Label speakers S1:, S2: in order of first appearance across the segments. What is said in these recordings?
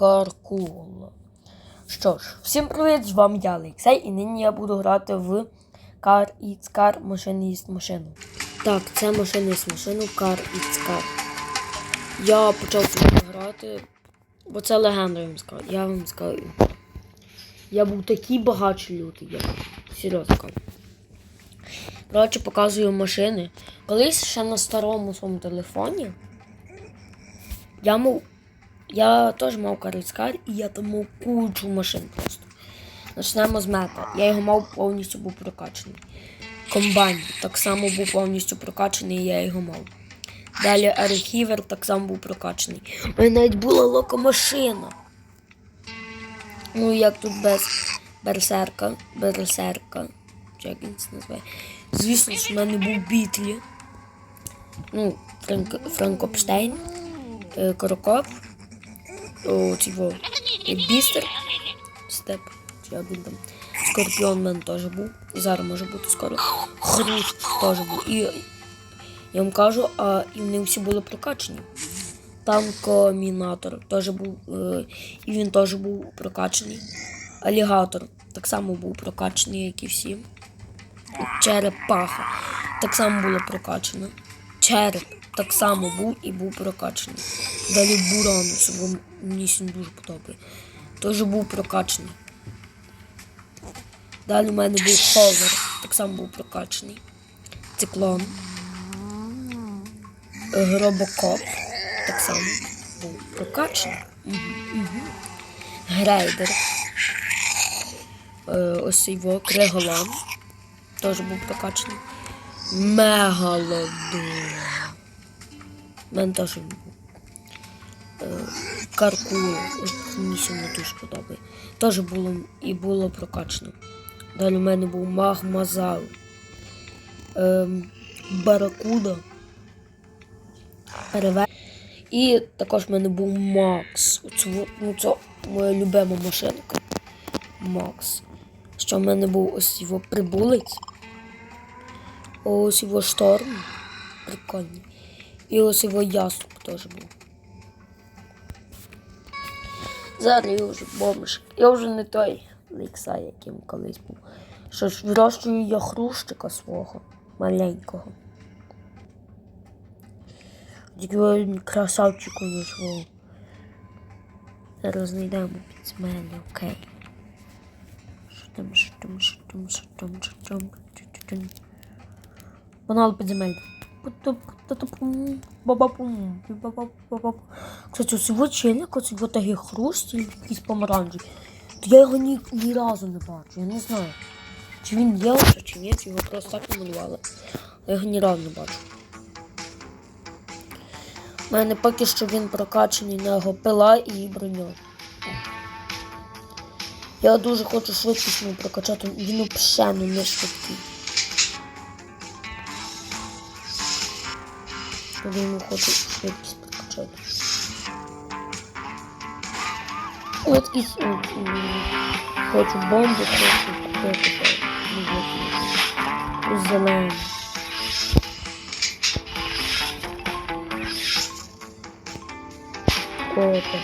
S1: Каркула. Що ж, всім привіт, з вами я Олексій, і нині я буду грати в Car Eats Car машина їсть машину. Так, це машина їсть машину Car Eats Car. Я почав грати, бо це легенда, я вам скажу. Я був такий багач лютий, я серйозно кажу. Коротше, показую машини. Колись ще на старому своєму телефоні я мав я теж мав карицькар, і я там мав кучу машин просто. Почнемо з мета. Я його мав повністю був прокачаний. Комбайн так само був повністю прокачаний, я його мав. Далі архівер так само був прокачаний. У мене навіть була локомашина. Ну, як тут без берсерка, берсерка. Як він це називає? Звісно, що в мене був бітлі. Ну, Франк, Франкопштейн, е, Корокоп, о, е, Бістер, Степ, чи як там. Скорпіон в мене теж був. І зараз може бути скоро. Хруст теж був. І я вам кажу, а і вони всі були прокачані. Танкомінатор теж був, е, і він теж був прокачаний. Алігатор так само був прокачаний, як і всі. Черепаха так само було прокачано. Череп так само був і був прокачаний. Далі Буранус, бо мені він дуже подобає. Теж був прокачаний. Далі у мене був ховер, так само був прокачаний. Циклон. Гробокоп так само був прокачаний. Угу, угу. Грейдер. Е, ось його Криголан. Теж був прокачаний. Мегалодон. Мене теж. Е, Каркула. Ось Мені сьогодні дуже подобає. Теж було і було прокачано. Далі у мене був Магмазал. Ем, Баракуда. Переве... І також в мене був Макс. Оце, ну, це моя любима машинка. Макс. Що в мене був ось його прибулець. Ось його шторм. Прикольний. І ось його яструб теж був. Зараз я вже бомж. Я вже не той Лекса, яким колись був. Що ж, вирощую я хрущика свого маленького. Такий він красавчик у нас свого. Зараз знайдемо під мене, окей. Що там, що там, що там, що. Погнали підземель. Кстати, ось його челик, ось його такий хруст, якийсь помаранчевий. То я його ні, ні разу не бачу, я не знаю. Чи він є вже, чи ні, чи його просто так намалювали. Я його ні разу не бачу. У мене поки що він прокачаний на його пила і броню. Я дуже хочу швидкість прокачати, він взагалі не швидкий. Я йому хочу швидкість прокачати. Ось якийсь м, м, хочу бомбу, хочу купити. Зелений. Кота.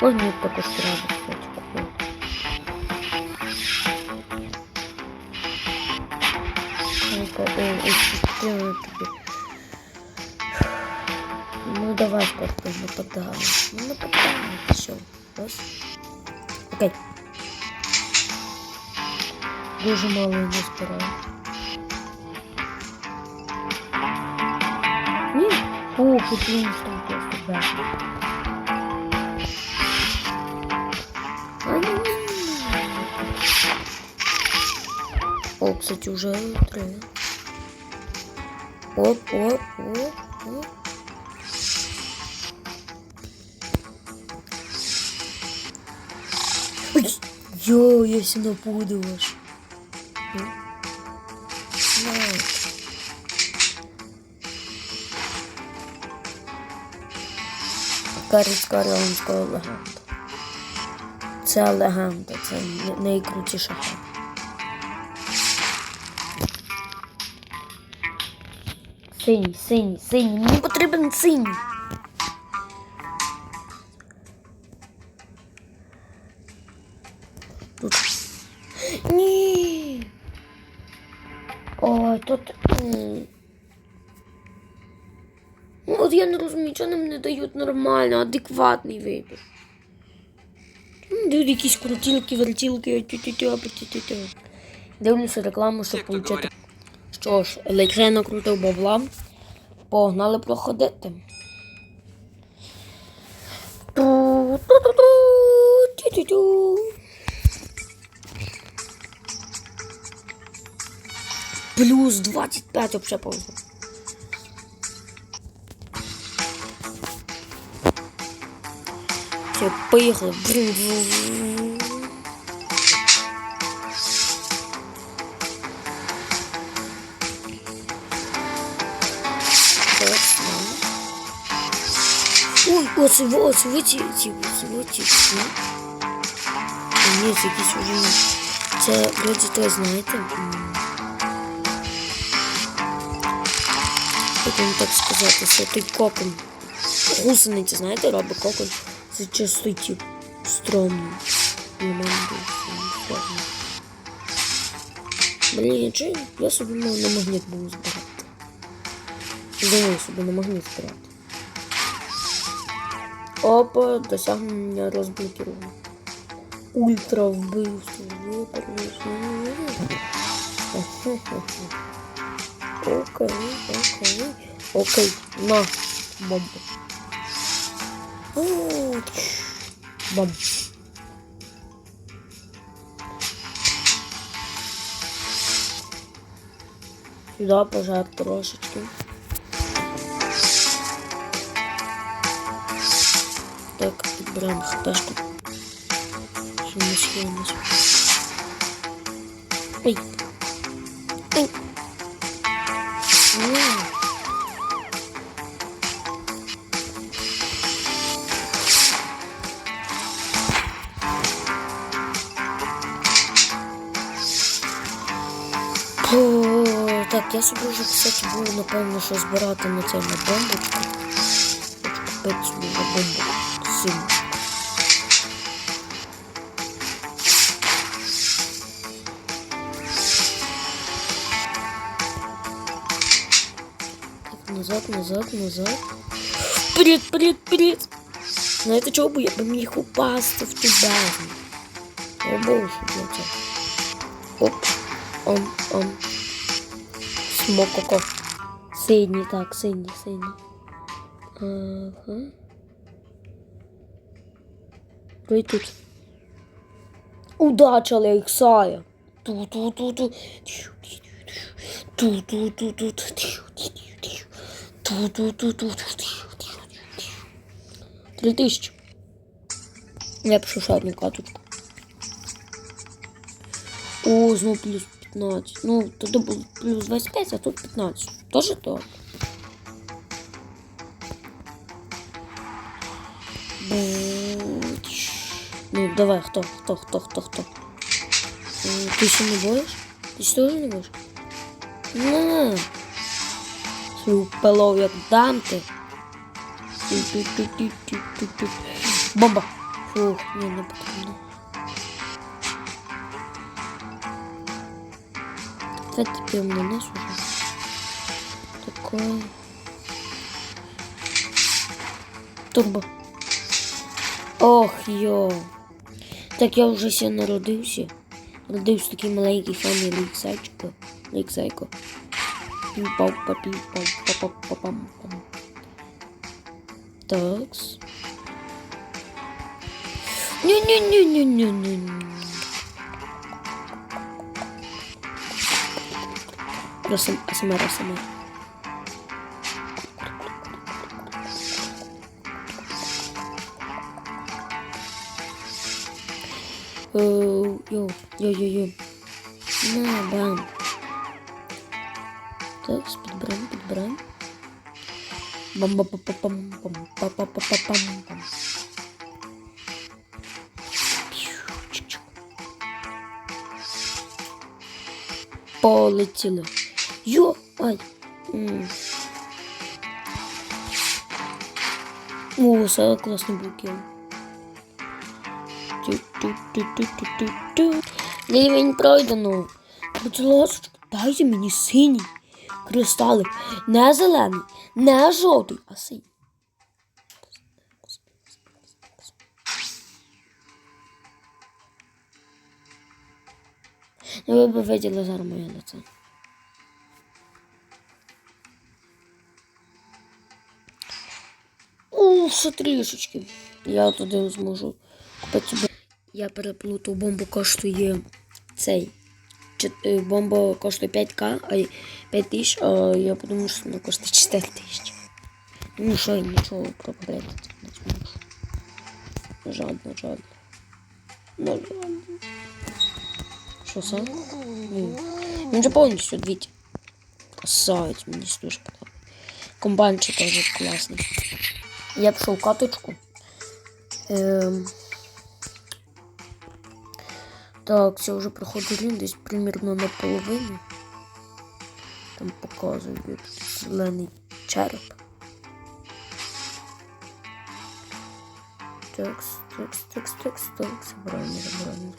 S1: Ось мені також треба, кстати, купити. Ну-ка, о, ось система тобі. Ну давай скорпи, нападаємо. Ну нападаємо, все. Ось. Окей. Дуже мало я не збираю. Ні. Ох, тут він там просто бачить. А, ні-ні-ні. О, кстати, уже три. Оп, оп, оп, оп. Я все напудилась. Карицька оріонська легенда. Це легенда, це найкрутіша. Синій, синій, синій. Мені потрібен синій. Ой, тут. Ну, от я не розумію, чого нам не дають нормально, адекватний вибір. М, Дають якісь крутілки, вертілки, тю-тю-тю. Дивлюся рекламу, щоб отримати. Що ж, Олексій накрутив бабла. Погнали проходити. Плюс 25 вообще повезло. Все, поехали. Ой, ось, ось, ось, ці, ось, ось, ці. Ні, це якісь уже не. Це, вроді, то, знаєте, як так сказати, це той кокон. Гусениці, знаєте, робить кокон. Це дуже стрьомний. Блін, чи я собі на магніт буду збирати. Думаю собі на магніт збирати. Опа, досягнення розблокировано. Ультра вбивство. Окей, окей. Окей, на бомбу. Бомб. Сюда пожар трошечки. Так, підбираємо хпшку. Що ми. Ой. Ой. Я собі вже, кстати, буду, напевно, що збирати на цей на бомбочку. Хочу собі на бомбу сильно. Так, назад, назад, назад. Вперед, вперед, вперед! Знаєте чого бо я би міг упасти в ту бездну. Я боже, цього. Оп, он, он. Смококо. Синій, так, синій, синій. Ага. Ви тут. Удача, Алексая. Ту-ту-ту-ту. Ту-ту-ту-ту. Три тисячі. Я пишу ще одну. О, знову плюс 15. Ну, тоді було плюс 25, а тут 15. Тоже. Бу-тш. Ну, давай, хто, хто, хто, хто. М, Ти ще не боїш? Ти ще теж не боїш? На. Свою пилов як дам ти. Бомба. Фух, ні, не потрібно. Давай теперь на нас уже. Такой. Турбо. Ох, йо. Так я вже ще народився. Народився такий маленький файний ліксайчко. Ліксайко. Пів-пау-па, пів-пау-па-па-па-пам. Такс. Ні-ні-ні-ні-ні-ні. Просто АСМР, АСМР. Йоу, йоу, йоу, йоу. На, бам. Так, підбираємо, підбираємо. бам ба па па пам пам па па па па пам пам Полетіли. Йо, ай. О, був кіл. Тю-тю-тю-тю-тю-тю. Рівень пройдено. Будь ласка, дайте мені синій кристалик. Не зелений, не жовтий, а синій. Ну, ви б виділи зараз моє лице. Ще трішечки. Я туди зможу купити. Я переплутав, бомба коштує цей. Е, Бомба коштує 5к, а 5 тисяч, а я подумав, що вона коштує 4 тисячі. Ну що, я нічого пропадати не зможу. Жадно, жадно. Ну, жадно. Що сам? Ні. Він вже повністю дивіться. Красавець, мені дуже. Комбайнчик теж класний. Я пішов каточку. Ем... Так, це вже проходить рівень десь примірно наполовину. Там показують зелений череп. Текс, текс, текс, текс, текс. Забираємо, забираємо.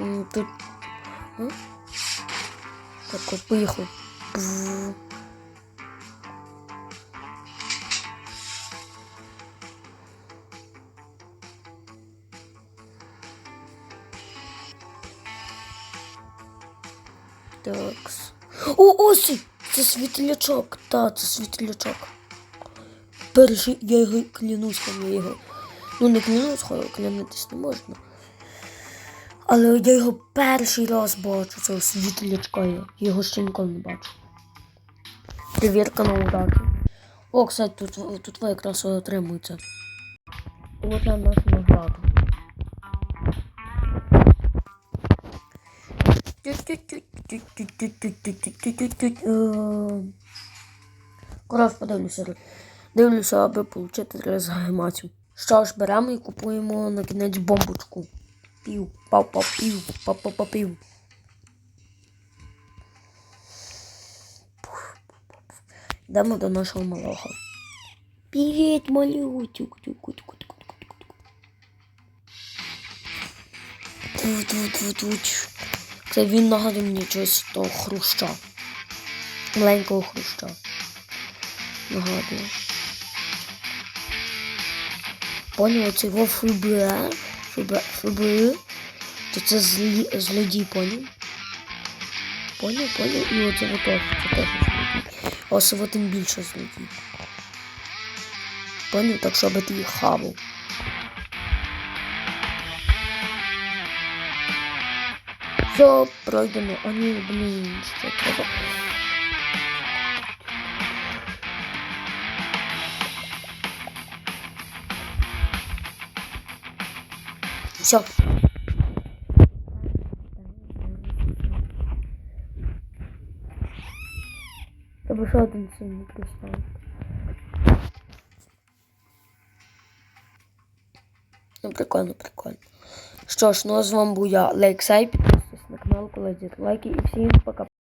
S1: М, Тут. Так, от, Такс. О, ось! Це світлячок. Та, це світлячок. Перший, я його клянусь, я його. Ну, не клянусь, клянутись не можна. Але я його перший раз бачу, цього світлячка. Я його ще ніколи не бачу. Перевірка на удачу. О, кстати, тут, тут ви якраз отримується. От нам наша награда. Коротше, подивлюся. Дивлюся, аби отримати трезагемацію. Що ж, беремо і купуємо на кінець бомбочку. Пів, пав, пав, пів, пав, пав, пав, пів. Йдемо до нашого малого. Привіт, малютюк. Тут-тут-тут-тут. Це він нагадує мені щось того хруща. Маленького хруща. Нагадує. Поняв, це його фубе. Фубе. Фубе. То це злі, злодій, поняв? Поняв, поняв? І оце вот теж, це теж злодій. Вот тим більше злодій. Поняв? Так, щоб ти їх хавав. Все пройдено. А ні, блін, що треба. Все. Треба ще один сильний кристал. Ну, прикольно, прикольно. Що ж, ну а з вами був я, Лейксай. Канал, коли лайки и всем пока.